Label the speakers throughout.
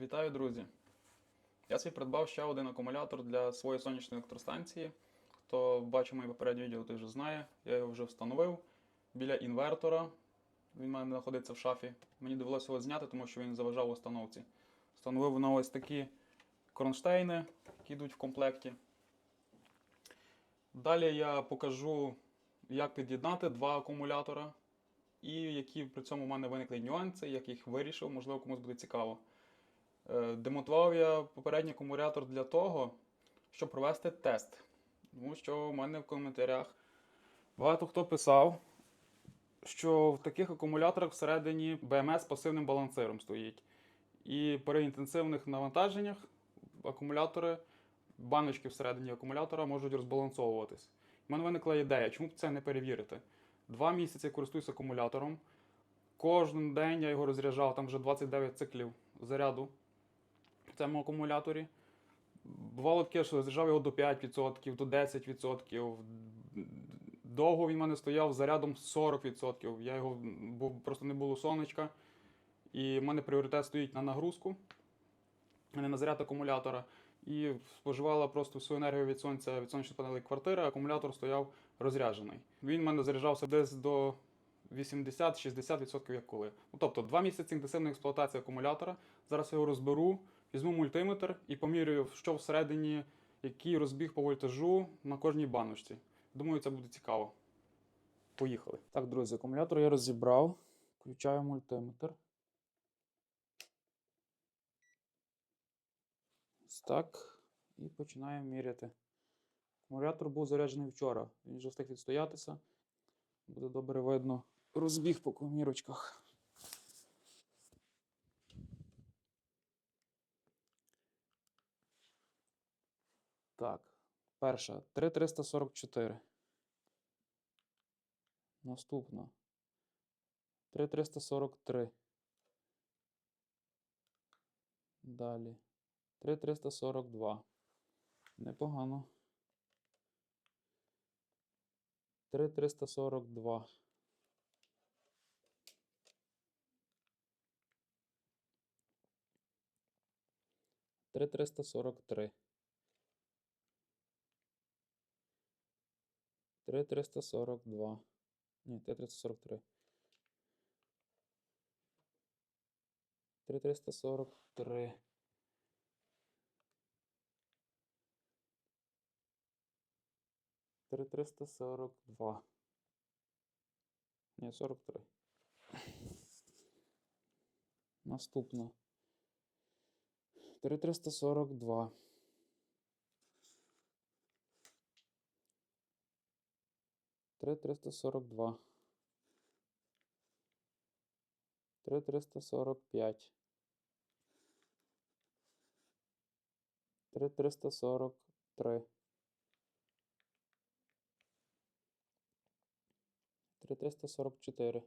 Speaker 1: Вітаю, друзі! Я собі придбав ще один акумулятор для своєї сонячної електростанції. Хто бачив моє попереднє відео, той вже знає. Я його вже встановив біля інвертора. Він у мене знаходиться в шафі. Мені довелося його зняти, тому що він заважав установці. Встановив на ось такі кронштейни, які йдуть в комплекті. Далі я покажу, як під'єднати два акумулятора і які при цьому в мене виникли нюанси, як їх вирішив, можливо, комусь буде цікаво. Е, Демонтував я попередній акумулятор для того, щоб провести тест. Тому що в мене в коментарях багато хто писав, що в таких акумуляторах всередині БМС з пасивним балансиром стоїть. І при інтенсивних навантаженнях акумулятори, баночки всередині акумулятора можуть розбалансовуватись. У мене виникла ідея, чому б це не перевірити? Два місяці я користуюсь акумулятором. Кожен день я його розряджав, там вже 29 циклів заряду в цьому акумуляторі. Бувало таке, що заряджав його до 5%, до 10%. Довго він в мене стояв зарядом 40%. Я його, просто не було сонечка. І в мене пріоритет стоїть на нагрузку, а не на заряд акумулятора. І споживала просто всю енергію від сонця, від сонячної панелі квартири, акумулятор стояв розряджений. Він в мене заряджався десь до 80-60% як коли. Ну, тобто два місяці інтенсивної експлуатації акумулятора. Зараз я його розберу, візьму мультиметр і помірюю, що всередині, який розбіг по вольтажу на кожній баночці. Думаю, це буде цікаво. Поїхали. Так, друзі, акумулятор я розібрав. Включаю мультиметр. Ось так. І починаємо міряти. Акумулятор був заряджений вчора. Він вже встиг відстоятися. Буде добре видно розбіг по комірочках. Так, перша 3344. Наступна 3343. Далі 3342. Непогано. 3342. Три триста сорок три. Три триста сорок два. Ні, три триста сорок три. Три триста сорок три. Три триста сорок два. Ні, сорок три. Наступно. Три триста сорок два. 3 342. 3 345. 3 343. 3 344.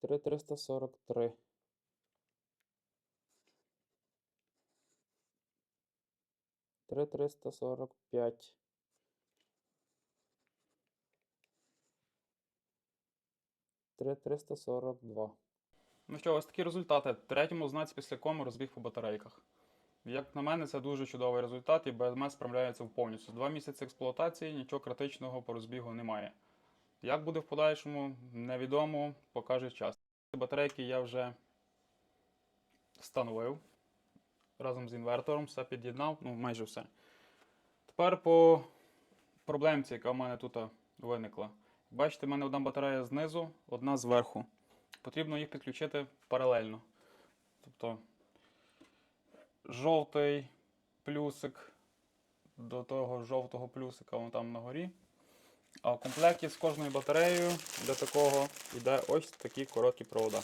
Speaker 1: 3 343. 3345. Три. Ну що, ось такі результати. Третьому знаці після кому розбіг по батарейках. Як на мене, це дуже чудовий результат, і БМС справляється повністю. Два місяці експлуатації, нічого критичного по розбігу немає. Як буде в подальшому, невідомо, покаже час. Батарейки я вже встановив разом з інвертором, все під'єднав, ну майже все. Тепер по проблемці, яка в мене тут виникла. Бачите, в мене одна батарея знизу, одна зверху. Потрібно їх підключити паралельно. Тобто жовтий плюсик до того жовтого плюсика вон там на горі. А в комплекті з кожною батареєю для такого йде ось такі короткі провода.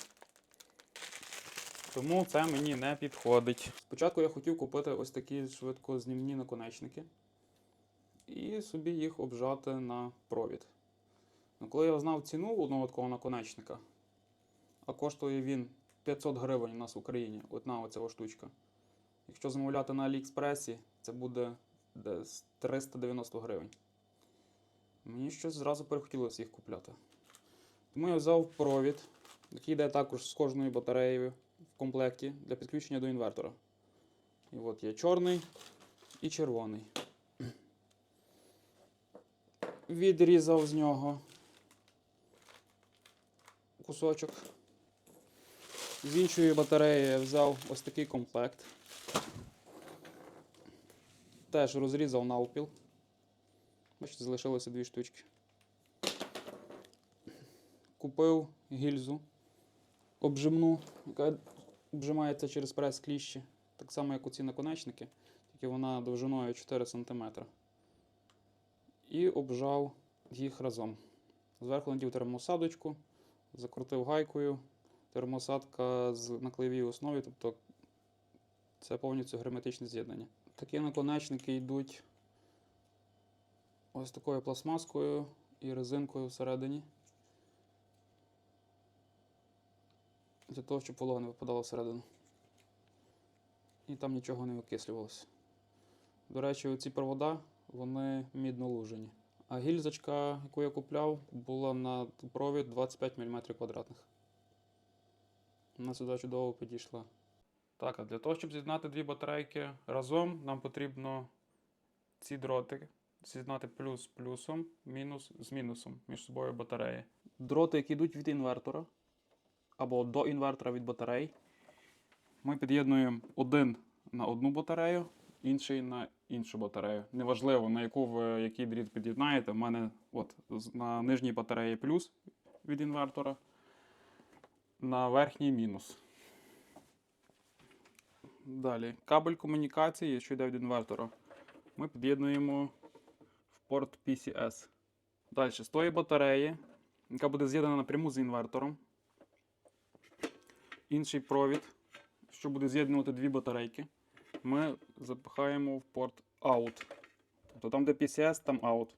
Speaker 1: Тому це мені не підходить. Спочатку я хотів купити ось такі швидкознімні наконечники і собі їх обжати на провід. Ну, коли я знав ціну одного такого наконечника, а коштує він 500 гривень у нас в Україні, одна оця штучка. Якщо замовляти на Аліекспресі, це буде десь 390 гривень. Мені щось зразу перехотілося їх купляти. Тому я взяв провід, який йде також з кожною батареєю в комплекті для підключення до інвертора. І от є чорний і червоний. Відрізав з нього кусочок. З іншої батареї я взяв ось такий комплект. Теж розрізав навпіл. Бачите, залишилося дві штучки. Купив гільзу обжимну, яка обжимається через прес кліщі. Так само, як оці наконечники, тільки вона довжиною 4 см. І обжав їх разом. Зверху надів термосадочку, закрутив гайкою. Термосадка з клеєвій основі, тобто це повністю герметичне з'єднання. Такі наконечники йдуть ось такою пластмаскою і резинкою всередині. Для того, щоб волога не випадала всередину. І там нічого не окислювалося. До речі, оці провода, вони мідно-лужені. А гільзочка, яку я купляв, була на провід 25 мм квадратних. Вона сюди чудово підійшла. Так, а для того, щоб з'єднати дві батарейки разом, нам потрібно ці дроти з'єднати плюс з плюсом, мінус з мінусом між собою батареї. Дроти, які йдуть від інвертора або до інвертора від батарей, ми під'єднуємо один на одну батарею, інший на іншу батарею. Неважливо, на яку ви який дріт під'єднаєте. У мене от, на нижній батареї плюс від інвертора, на верхній мінус. Далі. Кабель комунікації, що йде від інвертора, ми під'єднуємо в порт PCS. Далі, з тої батареї, яка буде з'єднана напряму з інвертором. Інший провід, що буде з'єднувати дві батарейки, ми запихаємо в порт out. Тобто там, де PCS, там out.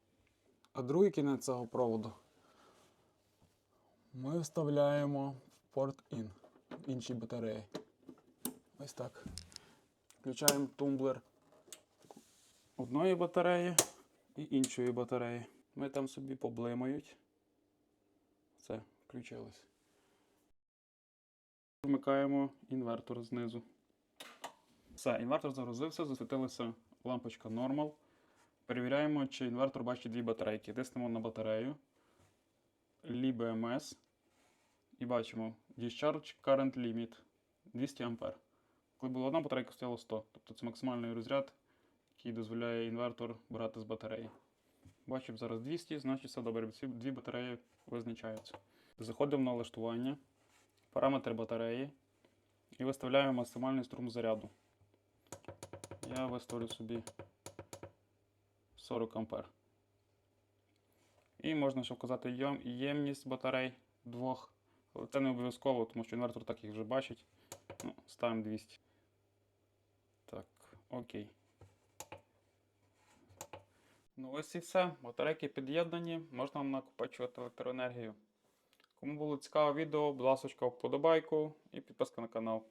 Speaker 1: А другий кінець цього проводу ми вставляємо в порт in іншій батареї. Ось так. Включаємо тумблер одної батареї і іншої батареї. Ми там собі поблимають. Все, включилось. Вмикаємо інвертор знизу. Все, інвертор загрузився, засвітилася лампочка Normal. Перевіряємо, чи інвертор бачить дві батарейки. Тиснемо на батарею. LiBMS. І бачимо Discharge Current Limit 200 А. Коли була одна батарейка, стояло 100. Тобто це максимальний розряд, який дозволяє інвертор брати з батареї. Бачимо зараз 200, значить все добре. Дві батареї визначаються. Заходимо на налаштування, параметри батареї і виставляємо максимальний струм заряду. Я виставлю собі 40 А. І можна ще вказати єм- ємність батарей двох. Це не обов'язково, тому що інвертор так їх вже бачить. Ну, ставимо 200. Так, окей. Ну ось і все. Батарейки під'єднані, можна накопичувати електроенергію. Кому було цікаве відео, будь ласка, вподобайку і підписка на канал.